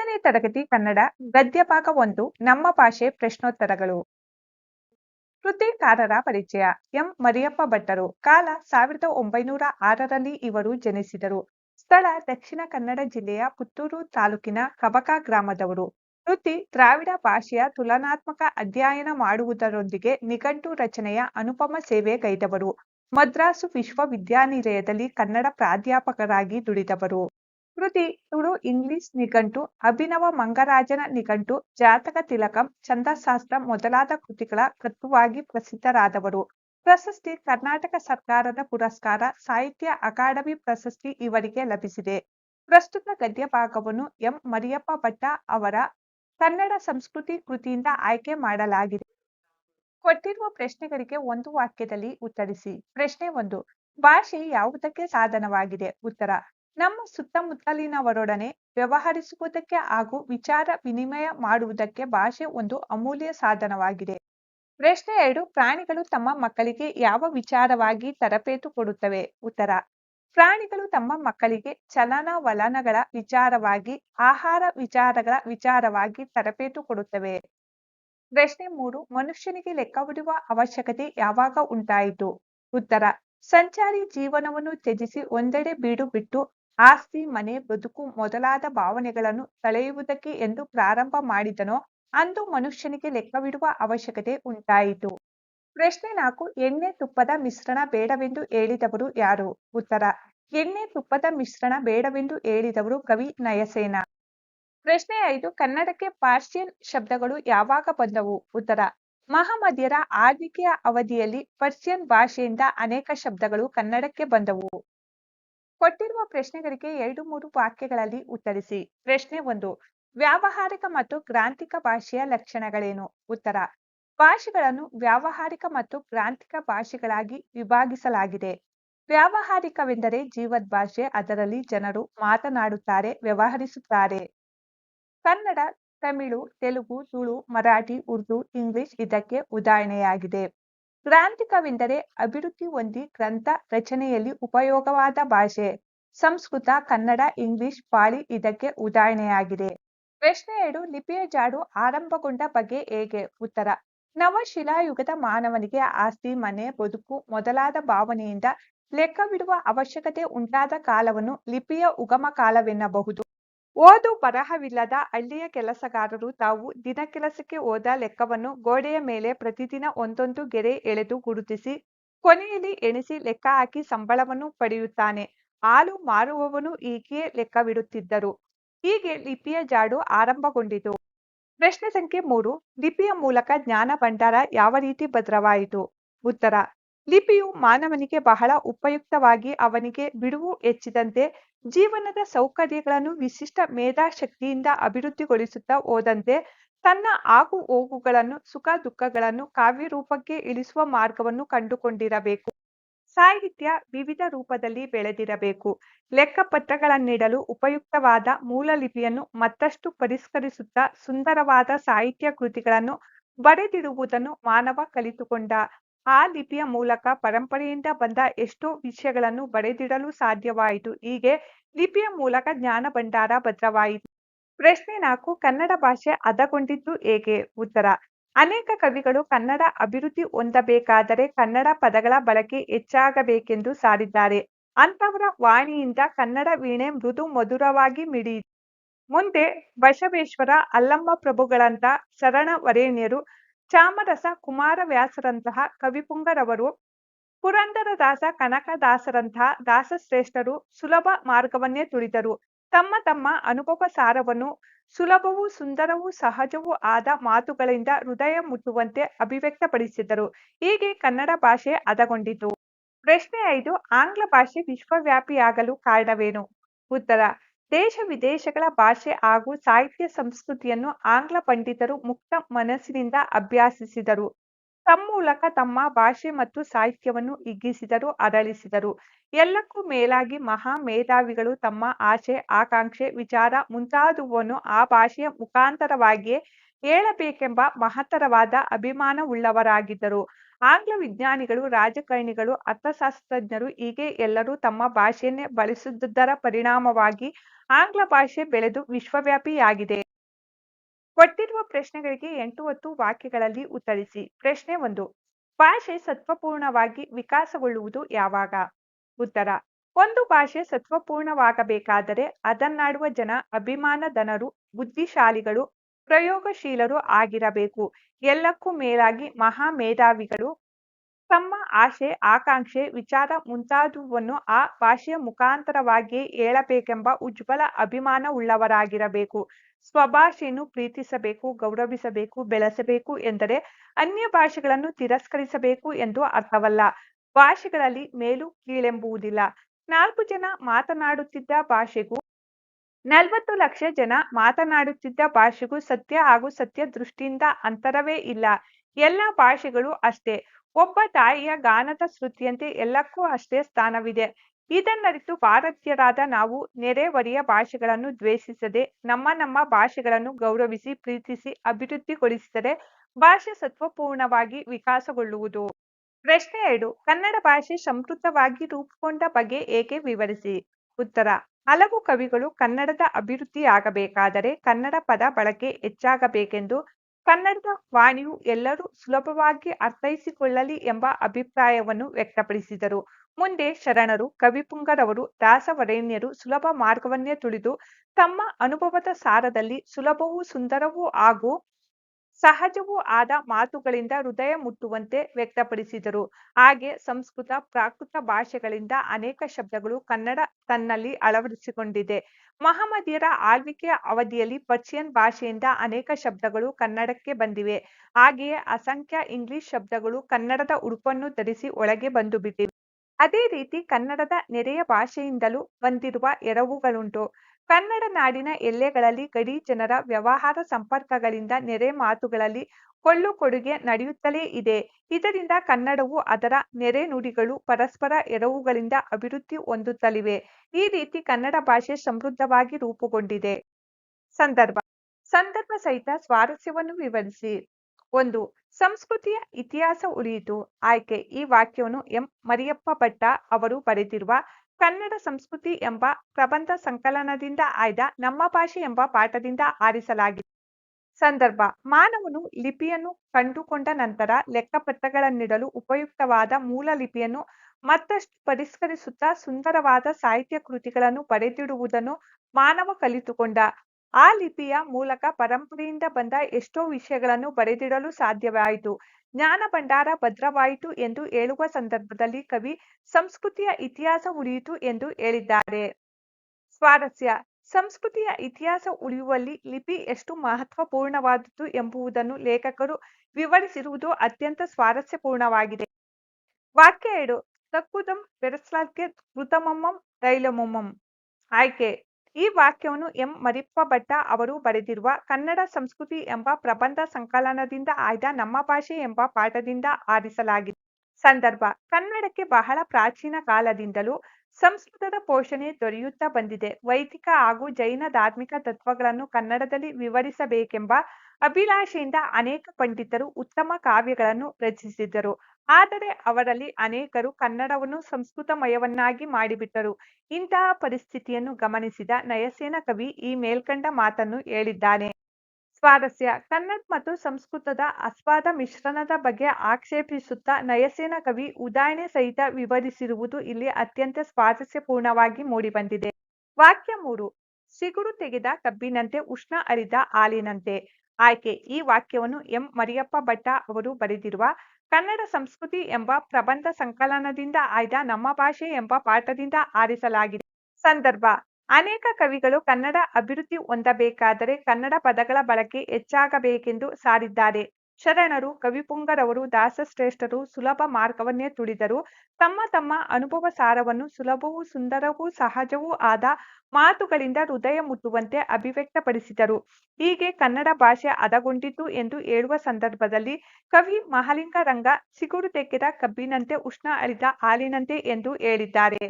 ಹತ್ತನೇ ತರಗತಿ ಕನ್ನಡ ಗದ್ಯ ಭಾಗ ಒಂದು, ನಮ್ಮ ಭಾಷೆ ಪ್ರಶ್ನೋತ್ತರಗಳು. ಕೃತಿಕಾರರ ಪರಿಚಯ, ಎಂ. ಮರಿಯಪ್ಪ ಭಟ್ಟರು. ಕಾಲ ಸಾವಿರದ ಒಂಬೈನೂರ ಆರರಲ್ಲಿ ಇವರು ಜನಿಸಿದರು. ಸ್ಥಳ ದಕ್ಷಿಣ ಕನ್ನಡ ಜಿಲ್ಲೆಯ ಪುತ್ತೂರು ತಾಲೂಕಿನ ಕಬಕ ಗ್ರಾಮದವರು. ಕೃತಿ ದ್ರಾವಿಡ ಭಾಷೆಯ ತುಲನಾತ್ಮಕ ಅಧ್ಯಯನ ಮಾಡುವುದರೊಂದಿಗೆ ನಿಘಂಟು ರಚನೆಯ ಅನುಪಮ ಸೇವೆ ಗೈದವರು ಮದ್ರಾಸು ವಿಶ್ವವಿದ್ಯಾನಿಲಯದಲ್ಲಿ ಕನ್ನಡ ಪ್ರಾಧ್ಯಾಪಕರಾಗಿ ದುಡಿದವರು. ಕೃತಿ ತುಳು ಇಂಗ್ಲಿಷ್ ನಿಘಂಟು, ಅಭಿನವ ಮಂಗರಾಜನ ನಿಘಂಟು, ಜಾತಕ ತಿಲಕಂ, ಛಂದಶಾಸ್ತ್ರ ಮೊದಲಾದ ಕೃತಿಗಳ ಕರ್ತೃವಾಗಿ ಪ್ರಸಿದ್ಧರಾದವರು. ಪ್ರಶಸ್ತಿ ಕರ್ನಾಟಕ ಸರ್ಕಾರದ ಪುರಸ್ಕಾರ ಸಾಹಿತ್ಯ ಅಕಾಡೆಮಿ ಪ್ರಶಸ್ತಿ ಇವರಿಗೆ ಲಭಿಸಿದೆ. ಪ್ರಸ್ತುತ ಗದ್ಯ ಭಾಗವನ್ನು ಎಂ. ಮರಿಯಪ್ಪ ಭಟ್ಟ ಅವರ ಕನ್ನಡ ಸಂಸ್ಕೃತಿ ಕೃತಿಯಿಂದ ಆಯ್ಕೆ ಮಾಡಲಾಗಿದೆ. ಕೊಟ್ಟಿರುವ ಪ್ರಶ್ನೆಗಳಿಗೆ ಒಂದು ವಾಕ್ಯದಲ್ಲಿ ಉತ್ತರಿಸಿ. ಪ್ರಶ್ನೆ ಒಂದು, ಭಾಷೆ ಯಾವುದಕ್ಕೆ ಸಾಧನವಾಗಿದೆ? ಉತ್ತರ ನಮ್ಮ ಸುತ್ತಮುತ್ತಲಿನವರೊಡನೆ ವ್ಯವಹರಿಸುವುದಕ್ಕೆ ಹಾಗೂ ವಿಚಾರ ವಿನಿಮಯ ಮಾಡುವುದಕ್ಕೆ ಭಾಷೆ ಒಂದು ಅಮೂಲ್ಯ ಸಾಧನವಾಗಿದೆ. ಪ್ರಶ್ನೆ ಎರಡು, ಪ್ರಾಣಿಗಳು ತಮ್ಮ ಮಕ್ಕಳಿಗೆ ಯಾವ ವಿಚಾರವಾಗಿ ತರಬೇತು ಕೊಡುತ್ತವೆ? ಉತ್ತರ, ಪ್ರಾಣಿಗಳು ತಮ್ಮ ಮಕ್ಕಳಿಗೆ ಚಲನವಲನಗಳ ವಿಚಾರವಾಗಿ, ಆಹಾರ ವಿಚಾರಗಳ ವಿಚಾರವಾಗಿ ತರಬೇತು ಕೊಡುತ್ತವೆ. ಪ್ರಶ್ನೆ ಮೂರು, ಮನುಷ್ಯನಿಗೆ ಲೆಕ್ಕವಿಡುವ ಅವಶ್ಯಕತೆ ಯಾವಾಗ ಉಂಟಾಯಿತು? ಉತ್ತರ, ಸಂಚಾರಿ ಜೀವನವನ್ನು ತ್ಯಜಿಸಿ ಒಂದೆಡೆ ಬೀಡು ಬಿಟ್ಟು ಆಸ್ತಿ, ಮನೆ, ಬದುಕು ಮೊದಲಾದ ಭಾವನೆಗಳನ್ನು ತಳೆಯುವುದಕ್ಕೆ ಎಂದು ಪ್ರಾರಂಭ ಮಾಡಿದನೋ ಅಂದು ಮನುಷ್ಯನಿಗೆ ಲೆಕ್ಕವಿಡುವ ಅವಶ್ಯಕತೆ ಉಂಟಾಯಿತು. ಪ್ರಶ್ನೆ ನಾಲ್ಕು, ಎಣ್ಣೆ ತುಪ್ಪದ ಮಿಶ್ರಣ ಬೇಡವೆಂದು ಹೇಳಿದವರು ಯಾರು? ಉತ್ತರ, ಎಣ್ಣೆ ತುಪ್ಪದ ಮಿಶ್ರಣ ಬೇಡವೆಂದು ಹೇಳಿದವರು ಕವಿ ನಯಸೇನ. ಪ್ರಶ್ನೆ ಐದು, ಕನ್ನಡಕ್ಕೆ ಪಾರ್ಸಿಯನ್ ಶಬ್ದಗಳು ಯಾವಾಗ ಬಂದವು? ಉತ್ತರ ಮಹಮ್ಮದಿಯರ ಆಳ್ವಿಕೆಯ ಅವಧಿಯಲ್ಲಿ ಪರ್ಷಿಯನ್ ಭಾಷೆಯಿಂದ ಅನೇಕ ಶಬ್ದಗಳು ಕನ್ನಡಕ್ಕೆ ಬಂದವು. ಕೊಟ್ಟಿರುವ ಪ್ರಶ್ನೆಗಳಿಗೆ ಎರಡು ಮೂರು ವಾಕ್ಯಗಳಲ್ಲಿ ಉತ್ತರಿಸಿ. ಪ್ರಶ್ನೆ ಒಂದು, ವ್ಯಾವಹಾರಿಕ ಮತ್ತು ಗ್ರಾಂಥಿಕ ಭಾಷೆಯ ಲಕ್ಷಣಗಳೇನು? ಉತ್ತರ, ಭಾಷೆಗಳನ್ನು ವ್ಯಾವಹಾರಿಕ ಮತ್ತು ಗ್ರಾಂಥಿಕ ಭಾಷೆಗಳಾಗಿ ವಿಭಾಗಿಸಲಾಗಿದೆ. ವ್ಯಾವಹಾರಿಕವೆಂದರೆ ಜೀವದ್ ಭಾಷೆ ಅದರಲ್ಲಿ ಜನರು ಮಾತನಾಡುತ್ತಾರೆ, ವ್ಯವಹರಿಸುತ್ತಾರೆ. ಕನ್ನಡ, ತಮಿಳು, ತೆಲುಗು, ತುಳು, ಮರಾಠಿ, ಉರ್ದು, ಇಂಗ್ಲಿಷ್ ಇದಕ್ಕೆ ಉದಾಹರಣೆಯಾಗಿದೆ. ಗ್ರಾಂಥಿಕವೆಂದರೆ ಅಭಿವೃದ್ಧಿ ಹೊಂದಿ ಗ್ರಂಥ ರಚನೆಯಲ್ಲಿ ಉಪಯೋಗವಾದ ಭಾಷೆ. ಸಂಸ್ಕೃತ, ಕನ್ನಡ, ಇಂಗ್ಲಿಷ್, ಪಾಳಿ ಇದಕ್ಕೆ ಉದಾಹರಣೆಯಾಗಿದೆ. ಪ್ರಶ್ನೆ ಎರಡು, ಲಿಪಿಯ ಜಾಡು ಆರಂಭಗೊಂಡ ಬಗ್ಗೆ ಹೇಗೆ? ಉತ್ತರ, ನವಶಿಲಾಯುಗದ ಮಾನವನಿಗೆ ಆಸ್ತಿ, ಮನೆ, ಬದುಕು ಮೊದಲಾದ ಭಾವನೆಯಿಂದ ಲೆಕ್ಕವಿಡುವ ಅವಶ್ಯಕತೆ ಉಂಟಾದ ಕಾಲವನ್ನು ಲಿಪಿಯ ಉಗಮ ಕಾಲವೆನ್ನಬಹುದು. ಓದು ಬರಹವಿಲ್ಲದ ಹಳ್ಳಿಯ ಕೆಲಸಗಾರರು ತಾವು ದಿನ ಕೆಲಸಕ್ಕೆ ಹೋದ ಲೆಕ್ಕವನ್ನು ಗೋಡೆಯ ಮೇಲೆ ಪ್ರತಿದಿನ ಒಂದೊಂದು ಗೆರೆ ಎಳೆದು ಗುರುತಿಸಿ, ಕೊನೆಯಲ್ಲಿ ಎಣಿಸಿ ಲೆಕ್ಕ ಹಾಕಿ ಸಂಬಳವನ್ನು ಪಡೆಯುತ್ತಾನೆ. ಹಾಲು ಮಾರುವವನು ಹೀಗೆಯೇ ಲೆಕ್ಕವಿಡುತ್ತಿದ್ದರು. ಹೀಗೆ ಲಿಪಿಯ ಜಾಡು ಆರಂಭಗೊಂಡಿತು. ಪ್ರಶ್ನೆ ಸಂಖ್ಯೆ ಮೂರು, ಲಿಪಿಯ ಮೂಲಕ ಜ್ಞಾನ ಭಂಡಾರ ಯಾವ ರೀತಿ ಭದ್ರವಾಯಿತು? ಉತ್ತರ ಲಿಪಿಯು ಮಾನವನಿಗೆ ಬಹಳ ಉಪಯುಕ್ತವಾಗಿ ಅವನಿಗೆ ಬಿಡುವು ಹೆಚ್ಚಿದಂತೆ ಜೀವನದ ಸೌಕರ್ಯಗಳನ್ನು ವಿಶಿಷ್ಟ ಮೇಧಾಶಕ್ತಿಯಿಂದ ಅಭಿವೃದ್ಧಿಗೊಳಿಸುತ್ತಾ ಹೋದಂತೆ ತನ್ನ ಆಗು ಹೋಗುಗಳನ್ನು, ಸುಖ ದುಃಖಗಳನ್ನು ಕಾವ್ಯರೂಪಕ್ಕೆ ಇಳಿಸುವ ಮಾರ್ಗವನ್ನು ಕಂಡುಕೊಂಡಿರಬೇಕು. ಸಾಹಿತ್ಯ ವಿವಿಧ ರೂಪದಲ್ಲಿ ಬೆಳೆದಿರಬೇಕು. ಲೆಕ್ಕಪತ್ರಗಳನ್ನಿಡಲು ಉಪಯುಕ್ತವಾದ ಮೂಲ ಲಿಪಿಯನ್ನು ಮತ್ತಷ್ಟು ಪರಿಷ್ಕರಿಸುತ್ತಾ ಸುಂದರವಾದ ಸಾಹಿತ್ಯ ಕೃತಿಗಳನ್ನು ಬರೆದಿಡುವುದನ್ನು ಮಾನವ ಕಲಿತುಕೊಂಡ ಆ ಲಿಪಿಯ ಮೂಲಕ ಪರಂಪರೆಯಿಂದ ಬಂದ ಎಷ್ಟೋ ವಿಷಯಗಳನ್ನು ಬರೆದಿಡಲು ಸಾಧ್ಯವಾಯಿತು. ಹೀಗೆ ಲಿಪಿಯ ಮೂಲಕ ಜ್ಞಾನ ಭಂಡಾರ ಭದ್ರವಾಯಿತು. ಪ್ರಶ್ನೆ ನಾಲ್ಕು, ಕನ್ನಡ ಭಾಷೆ ಹದಗೊಂಡಿದ್ದು ಹೇಗೆ? ಉತ್ತರ, ಅನೇಕ ಕವಿಗಳು ಕನ್ನಡ ಅಭಿವೃದ್ಧಿ ಹೊಂದಬೇಕಾದರೆ ಕನ್ನಡ ಪದಗಳ ಬಳಕೆ ಹೆಚ್ಚಾಗಬೇಕೆಂದು ಸಾರಿದ್ದಾರೆ. ಅಂತವರ ವಾಣಿಯಿಂದ ಕನ್ನಡ ವೀಣೆ ಮೃದು ಮಧುರವಾಗಿ ಮಿಡಿಯಿತು. ಮುಂದೆ ಬಸವೇಶ್ವರ, ಅಲ್ಲಮ್ಮ ಪ್ರಭುಗಳಂತ ಶರಣವರೇಣ್ಯರು ಚಾಮರಸ ಕುಮಾರವ್ಯಾಸರಂತಹ ಕವಿಪುಂಗರವರು, ಪುರಂದರದಾಸ ಕನಕದಾಸರಂತಹ ದಾಸಶ್ರೇಷ್ಠರು ಸುಲಭ ಮಾರ್ಗವನ್ನೇ ತುಳಿದರು. ತಮ್ಮ ತಮ್ಮ ಅನುಭವ ಸಾರವನ್ನು ಸುಲಭವೂ ಸುಂದರವೂ ಸಹಜವೂ ಆದ ಮಾತುಗಳಿಂದ ಹೃದಯ ಮುಟ್ಟುವಂತೆ ಅಭಿವ್ಯಕ್ತಪಡಿಸಿದರು. ಹೀಗೆ ಕನ್ನಡ ಭಾಷೆ ಹದಗೊಂಡಿತು. ಪ್ರಶ್ನೆ ಐದು, ಆಂಗ್ಲ ಭಾಷೆ ವಿಶ್ವವ್ಯಾಪಿಯಾಗಲು ಕಾರಣವೇನು? ಉತ್ತರ ದೇಶ ವಿದೇಶಗಳ ಭಾಷೆ ಹಾಗೂ ಸಾಹಿತ್ಯ ಸಂಸ್ಕೃತಿಯನ್ನು ಆಂಗ್ಲ ಪಂಡಿತರು ಮುಕ್ತ ಮನಸ್ಸಿನಿಂದ ಅಭ್ಯಾಸಿಸಿದರು. ತಮ್ಮೂಲಕ ತಮ್ಮ ಭಾಷೆ ಮತ್ತು ಸಾಹಿತ್ಯವನ್ನು ಹಿಗ್ಗಿಸಿದರು ಅರಳಿಸಿದರು. ಎಲ್ಲಕ್ಕೂ ಮೇಲಾಗಿ ಮಹಾ ಮೇಧಾವಿಗಳು ತಮ್ಮ ಆಶೆ ಆಕಾಂಕ್ಷೆ, ವಿಚಾರ ಮುಂತಾದವನ್ನು ಆ ಭಾಷೆಯ ಮುಖಾಂತರವಾಗಿಯೇ ಹೇಳಬೇಕೆಂಬ ಮಹತ್ತರವಾದ ಅಭಿಮಾನವುಳ್ಳವರಾಗಿದ್ದರು ಆಂಗ್ಲ ವಿಜ್ಞಾನಿಗಳು, ರಾಜಕಾರಣಿಗಳು, ಅರ್ಥಶಾಸ್ತ್ರಜ್ಞರು ಹೀಗೆ ಎಲ್ಲರೂ ತಮ್ಮ ಭಾಷೆಯನ್ನೇ ಬಳಸಿದ್ದುದರ ಪರಿಣಾಮವಾಗಿ ಆಂಗ್ಲ ಭಾಷೆ ಬೆಳೆದು ವಿಶ್ವವ್ಯಾಪಿಯಾಗಿದೆ. ಕೊಟ್ಟಿರುವ ಪ್ರಶ್ನೆಗಳಿಗೆ ಎಂಟು ಹತ್ತು ವಾಕ್ಯಗಳಲ್ಲಿ ಉತ್ತರಿಸಿ. ಪ್ರಶ್ನೆ ಒಂದು, ಭಾಷೆ ಸತ್ವಪೂರ್ಣವಾಗಿ ವಿಕಾಸಗೊಳ್ಳುವುದು ಯಾವಾಗ? ಉತ್ತರ, ಒಂದು ಭಾಷೆ ಸತ್ವಪೂರ್ಣವಾಗಬೇಕಾದರೆ ಅದನ್ನಾಡುವ ಜನ, ಅಭಿಮಾನಧನರು, ಬುದ್ಧಿಶಾಲಿಗಳು ಪ್ರಯೋಗಶೀಲರು ಆಗಿರಬೇಕು. ಎಲ್ಲಕ್ಕೂ ಮೇಲಾಗಿ ಮಹಾ ಮೇಧಾವಿಗಳು ತಮ್ಮ ಆಶೆ, ಆಕಾಂಕ್ಷೆ, ವಿಚಾರ ಮುಂತಾದುವನ್ನು ಆ ಭಾಷೆಯ ಮುಖಾಂತರವಾಗಿಯೇ ಹೇಳಬೇಕೆಂಬ ಉಜ್ವಲ ಅಭಿಮಾನವುಳ್ಳವರಾಗಿರಬೇಕು ಸ್ವಭಾಷೆಯನ್ನು ಪ್ರೀತಿಸಬೇಕು, ಗೌರವಿಸಬೇಕು, ಬೆಳೆಸಬೇಕು ಎಂದರೆ ಅನ್ಯ ಭಾಷೆಗಳನ್ನು ತಿರಸ್ಕರಿಸಬೇಕು ಎಂದು ಅರ್ಥವಲ್ಲ. ಭಾಷೆಗಳಲ್ಲಿ ಮೇಲು ಕೀಳೆಂಬುವುದಿಲ್ಲ. ನಾಲ್ಕು ಜನ ಮಾತನಾಡುತ್ತಿದ್ದ ಭಾಷೆಗೂ ನಲವತ್ತು ಲಕ್ಷ ಜನ ಮಾತನಾಡುತ್ತಿದ್ದ ಭಾಷೆಗೂ ಸತ್ಯ ಹಾಗೂ ಸತ್ಯ ದೃಷ್ಟಿಯಿಂದ ಅಂತರವೇ ಇಲ್ಲ. ಎಲ್ಲ ಭಾಷೆಗಳು ಅಷ್ಟೇ. ಒಬ್ಬ ತಾಯಿಯ ಗಾನದ ಶ್ರುತಿಯಂತೆ ಎಲ್ಲಕ್ಕೂ ಅಷ್ಟೇ ಸ್ಥಾನವಿದೆ. ಇದನ್ನರಿತು ಭಾರತೀಯರಾದ ನಾವು ನೆರೆಹೊರೆಯ ಭಾಷೆಗಳನ್ನು ದ್ವೇಷಿಸದೆ, ನಮ್ಮ ನಮ್ಮ ಭಾಷೆಗಳನ್ನು ಗೌರವಿಸಿ, ಪ್ರೀತಿಸಿ, ಅಭಿವೃದ್ಧಿಗೊಳಿಸಿದರೆ ಭಾಷೆ ಸತ್ವಪೂರ್ಣವಾಗಿ ವಿಕಾಸಗೊಳ್ಳುವುದು. ಪ್ರಶ್ನೆ ಎರಡು, ಕನ್ನಡ ಭಾಷೆ ಸಮೃದ್ಧವಾಗಿ ರೂಪುಗೊಂಡ ಬಗ್ಗೆ ಏಕೆ ವಿವರಿಸಿ? ಉತ್ತರ ಹಲವು ಕವಿಗಳು ಕನ್ನಡದ ಅಭಿವೃದ್ಧಿಯಾಗಬೇಕಾದರೆ ಕನ್ನಡ ಪದ ಬಳಕೆ ಹೆಚ್ಚಾಗಬೇಕೆಂದು ಕನ್ನಡದ ವಾಣಿಯು ಎಲ್ಲರೂ ಸುಲಭವಾಗಿ ಅರ್ಥೈಸಿಕೊಳ್ಳಲಿ ಎಂಬ ಅಭಿಪ್ರಾಯವನ್ನು ವ್ಯಕ್ತಪಡಿಸಿದರು. ಮುಂದೆ ಶರಣರು ಕವಿಪುಂಗರವರು ದಾಸವರೇಣ್ಯರು ಸುಲಭ ಮಾರ್ಗವನ್ನೇ ತುಳಿದು ತಮ್ಮ ಅನುಭವದ ಸಾರದಲ್ಲಿ ಸುಲಭವೂ ಸುಂದರವೂ ಹಾಗೂ ಸಹಜವೂ ಆದ ಮಾತುಗಳಿಂದ ಹೃದಯ ಮುಟ್ಟುವಂತೆ ವ್ಯಕ್ತಪಡಿಸಿದರು. ಹಾಗೆ ಸಂಸ್ಕೃತ, ಪ್ರಾಕೃತ ಭಾಷೆಗಳಿಂದ ಅನೇಕ ಶಬ್ದಗಳು ಕನ್ನಡ ತನ್ನಲ್ಲಿ ಅಳವಡಿಸಿಕೊಂಡಿದೆ. ಮಹಮ್ಮದಿಯರ ಆಳ್ವಿಕೆಯ ಅವಧಿಯಲ್ಲಿ ಪರ್ಷಿಯನ್ ಭಾಷೆಯಿಂದ ಅನೇಕ ಶಬ್ದಗಳು ಕನ್ನಡಕ್ಕೆ ಬಂದಿವೆ. ಹಾಗೆಯೇ ಅಸಂಖ್ಯ ಇಂಗ್ಲಿಷ್ ಶಬ್ದಗಳು ಕನ್ನಡದ ಉಡುಪನ್ನು ಧರಿಸಿ ಒಳಗೆ ಬಂದು ಬಿಟ್ಟಿವೆ ಅದೇ ರೀತಿ ಕನ್ನಡದ ನೆರೆಯ ಭಾಷೆಯಿಂದಲೂ ಬಂದಿರುವ ಎರವುಗಳುಂಟು. ಕನ್ನಡ ನಾಡಿನ ಎಲ್ಲೆಗಳಲ್ಲಿ ಗಡಿ ಜನರ ವ್ಯವಹಾರ ಸಂಪರ್ಕಗಳಿಂದ ನೆರೆ ಮಾತುಗಳಲ್ಲಿ ಕೊಳ್ಳು ಕೊಡುಗೆ ನಡೆಯುತ್ತಲೇ ಇದೆ. ಇದರಿಂದ ಕನ್ನಡವು ಅದರ ನೆರೆ ನುಡಿಗಳು ಪರಸ್ಪರ ಎರವುಗಳಿಂದ ಅಭಿವೃದ್ಧಿ ಹೊಂದುತ್ತಲಿವೆ. ಈ ರೀತಿ ಕನ್ನಡ ಭಾಷೆ ಸಮೃದ್ಧವಾಗಿ ರೂಪುಗೊಂಡಿದೆ. ಸಂದರ್ಭ. ಸಂದರ್ಭ ಸಹಿತ ಸ್ವಾರಸ್ಯವನ್ನು ವಿವರಿಸಿ. ಒಂದು, ಸಂಸ್ಕೃತಿಯ ಇತಿಹಾಸ ಉಳಿಯಿತು. ಆಯ್ಕೆ. ಈ ವಾಕ್ಯವನ್ನು ಎಂ. ಮರಿಯಪ್ಪ ಭಟ್ಟ ಅವರು ಬರೆದಿರುವ ಕನ್ನಡ ಸಂಸ್ಕೃತಿ ಎಂಬ ಪ್ರಬಂಧ ಸಂಕಲನದಿಂದ ಆಯ್ದ ನಮ್ಮ ಭಾಷೆ ಎಂಬ ಪಾಠದಿಂದ ಆರಿಸಲಾಗಿದೆ ಸಂದರ್ಭ, ಮಾನವನು ಲಿಪಿಯನ್ನು ಕಂಡುಕೊಂಡ ನಂತರ ಲೆಕ್ಕಪತ್ರಗಳನ್ನಿಡಲು ಉಪಯುಕ್ತವಾದ ಮೂಲ ಲಿಪಿಯನ್ನು ಮತ್ತಷ್ಟು ಪರಿಷ್ಕರಿಸುತ್ತಾ ಸುಂದರವಾದ ಸಾಹಿತ್ಯ ಕೃತಿಗಳನ್ನು ಬರೆದಿಡುವುದನ್ನು ಮಾನವ ಕಲಿತುಕೊಂಡ. ಆ ಲಿಪಿಯ ಮೂಲಕ ಪರಂಪರೆಯಿಂದ ಬಂದ ಎಷ್ಟೋ ವಿಷಯಗಳನ್ನು ಬರೆದಿಡಲು ಸಾಧ್ಯವಾಯಿತು. ಜ್ಞಾನ ಭಂಡಾರ ಭದ್ರವಾಯಿತು ಎಂದು ಹೇಳುವ ಸಂದರ್ಭದಲ್ಲಿ ಕವಿ ಸಂಸ್ಕೃತಿಯ ಇತಿಹಾಸ ಉಳಿಯಿತು ಎಂದು ಹೇಳಿದ್ದಾರೆ. ಸ್ವಾರಸ್ಯ, ಸಂಸ್ಕೃತಿಯ ಇತಿಹಾಸ ಉಳಿಯುವಲ್ಲಿ ಲಿಪಿ ಎಷ್ಟು ಮಹತ್ವಪೂರ್ಣವಾದದ್ದು ಎಂಬುದನ್ನು ಲೇಖಕರು ವಿವರಿಸಿರುವುದು ಅತ್ಯಂತ ಸ್ವಾರಸ್ಯಪೂರ್ಣವಾಗಿದೆ. ವಾಕ್ಯ ಎರಡು, ತಕ್ಕುದಂ ಬೆರಸ್ಲಾಕೆ ಋತಮಮ್ಮಂ ತೈಲಮೊಮ್ಮಂ ಆಯ್ಕೆ ಈ ವಾಕ್ಯವನ್ನು ಎಂ. ಮರಿಪ್ಪ ಭಟ್ಟ ಅವರು ಬರೆದಿರುವ ಕನ್ನಡ ಸಂಸ್ಕೃತಿ ಎಂಬ ಪ್ರಬಂಧ ಸಂಕಲನದಿಂದ ಆಯ್ದ ನಮ್ಮ ಭಾಷೆ ಎಂಬ ಪಾಠದಿಂದ ಆರಿಸಲಾಗಿದೆ. ಸಂದರ್ಭ, ಕನ್ನಡಕ್ಕೆ ಬಹಳ ಪ್ರಾಚೀನ ಕಾಲದಿಂದಲೂ ಸಂಸ್ಕೃತದ ಪೋಷಣೆ ದೊರೆಯುತ್ತಾ ಬಂದಿದೆ. ವೈದಿಕ ಹಾಗೂ ಜೈನ ಧಾರ್ಮಿಕ ತತ್ವಗಳನ್ನು ಕನ್ನಡದಲ್ಲಿ ವಿವರಿಸಬೇಕೆಂಬ ಅಭಿಲಾಷೆಯಿಂದ ಅನೇಕ ಪಂಡಿತರು ಉತ್ತಮ ಕಾವ್ಯಗಳನ್ನು ರಚಿಸಿದರು. ಆದರೆ ಅವರಲ್ಲಿ ಅನೇಕರು ಕನ್ನಡವನ್ನು ಸಂಸ್ಕೃತಮಯವನ್ನಾಗಿ ಮಾಡಿಬಿಟ್ಟರು. ಇಂತಹ ಪರಿಸ್ಥಿತಿಯನ್ನು ಗಮನಿಸಿದ ನಯಸೇನ ಕವಿ ಈ ಮೇಲ್ಕಂಡ ಮಾತನ್ನು ಹೇಳಿದ್ದಾನೆ. ಸ್ವಾರಸ್ಯ, ಕನ್ನಡ ಮತ್ತು ಸಂಸ್ಕೃತದ ಅಸ್ವಾದ ಮಿಶ್ರಣದ ಬಗ್ಗೆ ಆಕ್ಷೇಪಿಸುತ್ತಾ ನಯಸೇನ ಕವಿ ಉದಾಹರಣೆ ಸಹಿತ ವಿವರಿಸಿರುವುದು ಇಲ್ಲಿ ಅತ್ಯಂತ ಸ್ವಾರಸ್ಯಪೂರ್ಣವಾಗಿ ಮೂಡಿಬಂದಿದೆ. ವಾಕ್ಯ ಮೂರು, ಸಿಗುರು ತೆಗೆದ ಕಬ್ಬಿನಂತೆ ಉಷ್ಣ ಅರಿದ ಹಾಲಿನಂತೆ. ಆಯ್ಕೆ, ಈ ವಾಕ್ಯವನ್ನು ಎಂ. ಮರಿಯಪ್ಪ ಭಟ್ಟ ಅವರು ಬರೆದಿರುವ ಕನ್ನಡ ಸಂಸ್ಕೃತಿ ಎಂಬ ಪ್ರಬಂಧ ಸಂಕಲನದಿಂದ ಆಯ್ದ ನಮ್ಮ ಭಾಷೆ ಎಂಬ ಪಾಠದಿಂದ ಆರಿಸಲಾಗಿದೆ. ಸಂದರ್ಭ, ಅನೇಕ ಕವಿಗಳು ಕನ್ನಡ ಅಭಿವೃದ್ಧಿ ಹೊಂದಬೇಕಾದರೆ ಕನ್ನಡ ಪದಗಳ ಬಳಕೆ ಹೆಚ್ಚಾಗಬೇಕೆಂದು ಸಾರಿದ್ದಾರೆ. ಶರಣರು ಕವಿಪುಂಗರವರು ದಾಸಶ್ರೇಷ್ಠರು ಸುಲಭ ಮಾರ್ಗವನ್ನೇ ತುಳಿದರು. ತಮ್ಮ ತಮ್ಮ ಅನುಭವ ಸಾರವನ್ನು ಸುಲಭವೂ ಸುಂದರವೂ ಸಹಜವೂ ಆದ ಮಾತುಗಳಿಂದ ಹೃದಯ ಮುಟ್ಟುವಂತೆ ಅಭಿವ್ಯಕ್ತಪಡಿಸಿದರು. ಹೀಗೆ ಕನ್ನಡ ಭಾಷೆ ಹದಗೊಂಡಿತು ಎಂದು ಹೇಳುವ ಸಂದರ್ಭದಲ್ಲಿ ಕವಿ ಮಹಾಲಿಂಗ ರಂಗ ಸಿಗುರು ತೆಗೆದ ಕಬ್ಬಿನಂತೆ ಉಷ್ಣ ಅಳಿದ ಹಾಲಿನಂತೆ ಎಂದು ಹೇಳಿದ್ದಾರೆ.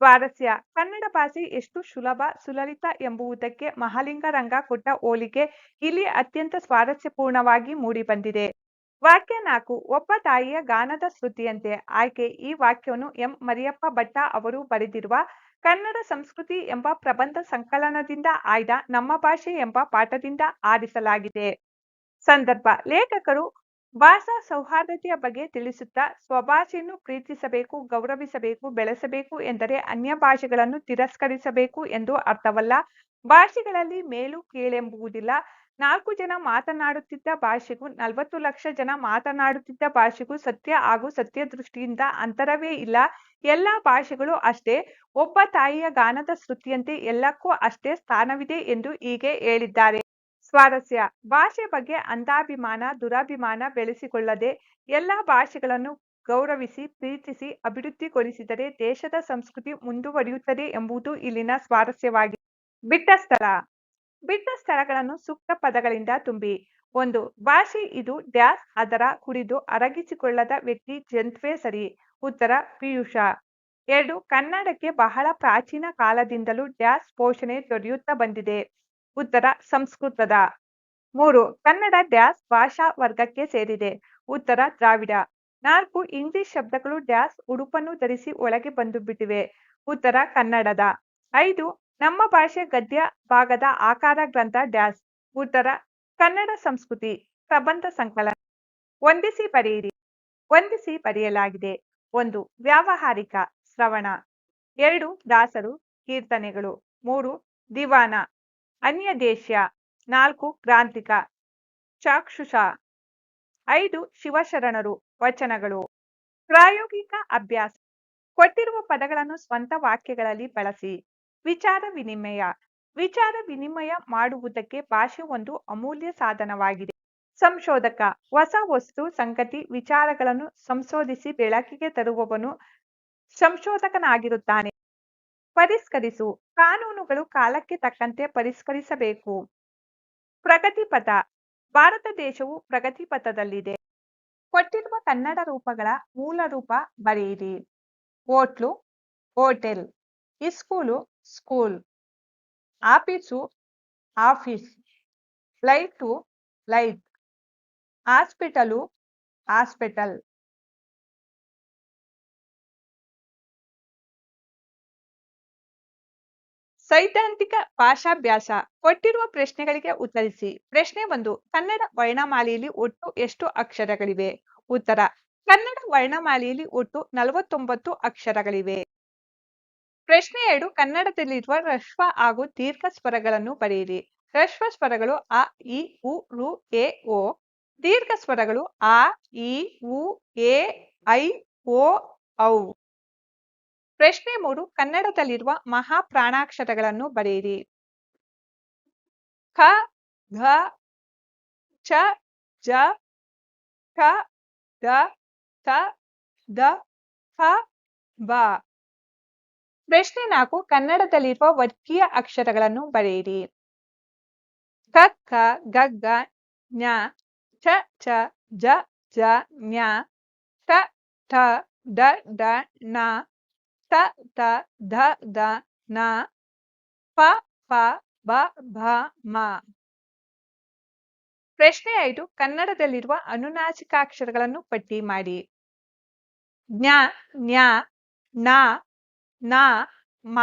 ಸ್ವಾರಸ್ಯ. ಕನ್ನಡ ಭಾಷೆ ಎಷ್ಟು ಸುಲಭ, ಸುಲಲಿತ ಎಂಬುವುದಕ್ಕೆ ಮಹಾಲಿಂಗ ರಂಗ ಕೊಟ್ಟ ಹೋಲಿಕೆ ಇಲ್ಲಿ ಅತ್ಯಂತ ಸ್ವಾರಸ್ಯಪೂರ್ಣವಾಗಿ ಮೂಡಿಬಂದಿದೆ. ವಾಕ್ಯ ನಾಲ್ಕು, ಒಬ್ಬ ತಾಯಿಯ ಗಾನದ ಶ್ರುತಿಯಂತೆ. ಆಯ್ಕೆ, ಈ ವಾಕ್ಯವನ್ನು ಎಂ. ಮರಿಯಪ್ಪ ಭಟ್ಟ ಅವರು ಬರೆದಿರುವ ಕನ್ನಡ ಸಂಸ್ಕೃತಿ ಎಂಬ ಪ್ರಬಂಧ ಸಂಕಲನದಿಂದ ಆಯ್ದ ನಮ್ಮ ಭಾಷೆ ಎಂಬ ಪಾಠದಿಂದ ಆರಿಸಲಾಗಿದೆ. ಸಂದರ್ಭ, ಲೇಖಕರು ಭಾಷಾ ಸೌಹಾರ್ದತೆಯ ಬಗ್ಗೆ ತಿಳಿಸುತ್ತಾ ಸ್ವಭಾಷೆಯನ್ನು ಪ್ರೀತಿಸಬೇಕು, ಗೌರವಿಸಬೇಕು, ಬೆಳೆಸಬೇಕು ಎಂದರೆ ಅನ್ಯ ಭಾಷೆಗಳನ್ನು ತಿರಸ್ಕರಿಸಬೇಕು ಎಂದು ಅರ್ಥವಲ್ಲ. ಭಾಷೆಗಳಲ್ಲಿ ಮೇಲು ಕೀಳೆಂಬುವುದಿಲ್ಲ. ನಾಲ್ಕು ಜನ ಮಾತನಾಡುತ್ತಿದ್ದ ಭಾಷೆಗೂ, ನಲವತ್ತು ಲಕ್ಷ ಜನ ಮಾತನಾಡುತ್ತಿದ್ದ ಭಾಷೆಗೂ ಸತ್ಯ ಹಾಗೂ ಸತ್ಯ ದೃಷ್ಟಿಯಿಂದ ಅಂತರವೇ ಇಲ್ಲ. ಎಲ್ಲ ಭಾಷೆಗಳು ಅಷ್ಟೇ. ಒಬ್ಬ ತಾಯಿಯ ಗಾನದ ಶ್ರುತಿಯಂತೆ ಎಲ್ಲಕ್ಕೂ ಅಷ್ಟೇ ಸ್ಥಾನವಿದೆ ಎಂದು ಹೀಗೆ ಹೇಳಿದ್ದಾರೆ. ಸ್ವಾರಸ್ಯ. ಭಾಷೆ ಬಗ್ಗೆ ಅಂಧಾಭಿಮಾನ, ದುರಾಭಿಮಾನ ಬೆಳೆಸಿಕೊಳ್ಳದೆ ಎಲ್ಲ ಭಾಷೆಗಳನ್ನು ಗೌರವಿಸಿ, ಪ್ರೀತಿಸಿ, ಅಭಿವೃದ್ಧಿಗೊಳಿಸಿದರೆ ದೇಶದ ಸಂಸ್ಕೃತಿ ಮುಂದುವರಿಯುತ್ತದೆ ಎಂಬುದು ಇಲ್ಲಿನ ಸ್ವಾರಸ್ಯವಾಗಿದೆ ಬಿಟ್ಟ ಸ್ಥಳ. ಬಿಟ್ಟ ಸ್ಥಳಗಳನ್ನು ಸೂಕ್ತ ಪದಗಳಿಂದ ತುಂಬಿ. ಒಂದು, ಭಾಷೆ ಇದು ಡ್ಯಾಸ್ ಅದರ ಕುಡಿದು ಅರಗಿಸಿಕೊಳ್ಳದ ವ್ಯಕ್ತಿ ಜಂತ್ವೇ ಸರಿ. ಉತ್ತರ, ಪಿಯೂಷ. ಎರಡು, ಕನ್ನಡಕ್ಕೆ ಬಹಳ ಪ್ರಾಚೀನ ಕಾಲದಿಂದಲೂ ಡ್ಯಾಸ್ ಪೋಷಣೆ ದೊರೆಯುತ್ತಾ ಬಂದಿದೆ. ಉತ್ತರ ಸಂಸ್ಕೃತದ. ಮೂರು, ಕನ್ನಡ ಡ್ಯಾಸ್ ಭಾಷಾ ವರ್ಗಕ್ಕೆ ಸೇರಿದೆ. ಉತ್ತರ, ದ್ರಾವಿಡ. ನಾಲ್ಕು, ಇಂಗ್ಲಿಷ್ ಶಬ್ದಗಳು ಡ್ಯಾಸ್ ಉಡುಪನ್ನು ಧರಿಸಿ ಒಳಗೆ ಬಂದು ಬಿಟ್ಟಿವೆ ಉತ್ತರ, ಕನ್ನಡದ. ಐದು, ನಮ್ಮ ಭಾಷೆ ಗದ್ಯ ಭಾಗದ ಆಕಾರ ಗ್ರಂಥ ಡ್ಯಾಸ್. ಉತ್ತರ, ಕನ್ನಡ ಸಂಸ್ಕೃತಿ, ಪ್ರಬಂಧ ಸಂಕಲನ ಹೊಂದಿಸಿ ಬರೆಯಿರಿ. ಹೊಂದಿಸಿ ಬರೆಯಲಾಗಿದೆ. ಒಂದು, ವ್ಯಾವಹಾರಿಕ ಶ್ರವಣ. ಎರಡು, ದಾಸರು, ಕೀರ್ತನೆಗಳು. ಮೂರು, ದಿವಾನ. ಅನ್ಯ ದೇಶ್ಯ ನಾಲ್ಕು ಕ್ರಾಂತಿಕ ಚಾಕ್ಷುಷ. ಐದು, ಶಿವಶರಣರು. ವಚನಗಳು. ಪ್ರಾಯೋಗಿಕ ಅಭ್ಯಾಸ. ಕೊಟ್ಟಿರುವ ಪದಗಳನ್ನು ಸ್ವಂತ ವಾಕ್ಯಗಳಲ್ಲಿ ಬಳಸಿ. ವಿಚಾರ ವಿನಿಮಯ. ವಿಚಾರ ವಿನಿಮಯ ಮಾಡುವುದಕ್ಕೆ ಭಾಷೆ ಒಂದು ಅಮೂಲ್ಯ ಸಾಧನವಾಗಿದೆ. ಸಂಶೋಧಕ. ಹೊಸ ವಸ್ತು, ಸಂಗತಿ, ವಿಚಾರಗಳನ್ನು ಸಂಶೋಧಿಸಿ ಬೆಳಕಿಗೆ ತರುವವನು ಸಂಶೋಧಕನಾಗಿರುತ್ತಾನೆ. ಪರಿಷ್ಕರಿಸು. ಕಾನೂನುಗಳು ಕಾಲಕ್ಕೆ ತಕ್ಕಂತೆ ಪರಿಷ್ಕರಿಸಬೇಕು. ಪ್ರಗತಿಪಥ. ಭಾರತ ದೇಶವು ಪ್ರಗತಿಪಥದಲ್ಲಿದೆ. ಕೊಟ್ಟಿರುವ ಕನ್ನಡ ರೂಪಗಳ ಮೂಲ ರೂಪ ಬರೆಯಿರಿ hotel hotel school, school. Office, office. Light light hospital, hospital. ಸೈದ್ಧಾಂತಿಕ ಭಾಷಾಭ್ಯಾಸ ಕೊಟ್ಟಿರುವ ಪ್ರಶ್ನೆಗಳಿಗೆ ಉತ್ತರಿಸಿ. ಪ್ರಶ್ನೆ ಒಂದು, ಕನ್ನಡ ವರ್ಣಮಾಲೆಯಲ್ಲಿ ಒಟ್ಟು ಎಷ್ಟು ಅಕ್ಷರಗಳಿವೆ? ಉತ್ತರ, ಕನ್ನಡ ವರ್ಣಮಾಲೆಯಲ್ಲಿ ಒಟ್ಟು ನಲವತ್ತೊಂಬತ್ತು ಅಕ್ಷರಗಳಿವೆ. ಪ್ರಶ್ನೆ ಎರಡು, ಕನ್ನಡದಲ್ಲಿರುವ ಹ್ರಸ್ವ ಹಾಗೂ ದೀರ್ಘ ಸ್ವರಗಳನ್ನು ಬರೆಯಿರಿ. ಹ್ರಸ್ವ ಸ್ವರಗಳು ಅ, ಇ, ಉ, ರು, ಎ, ಓ. ದೀರ್ಘ ಸ್ವರಗಳು ಆ ಇ, ಉ, ಎ, ಐ, ಓ, ಔ. ಪ್ರಶ್ನೆ ಮೂರು, ಕನ್ನಡದಲ್ಲಿರುವ ಮಹಾಪ್ರಾಣಾಕ್ಷರಗಳನ್ನು ಬರೆಯಿರಿ. ಖ ಘ, ಚ, ಜ, ಠ, ಡ ಥ ದ, ಫ, ಬ. ಪ್ರಶ್ನೆ ನಾಲ್ಕು, ಕನ್ನಡದಲ್ಲಿರುವ ವರ್ಗೀಯ ಅಕ್ಷರಗಳನ್ನು ಬರೆಯಿರಿ. ಕ ಖ ಗ ಗ ಜ್ಞ ಛ ಚ, ಜ ಜ ಜ್ಞ ಟ ಠ, ಡ ಡ, ಣ ತ ತ, ಧ, ದ, ನ, ಪ ಪ, ಬ, ಭ, ಮ. ಪ್ರಶ್ನೆ ಐದು, ಕನ್ನಡದಲ್ಲಿರುವ ಅನುನಾಸಿಕಾಕ್ಷರಗಳನ್ನು ಪಟ್ಟಿ ಮಾಡಿ. ಜ್ಞ ಜ್ಞ ನ ನ, ಮ.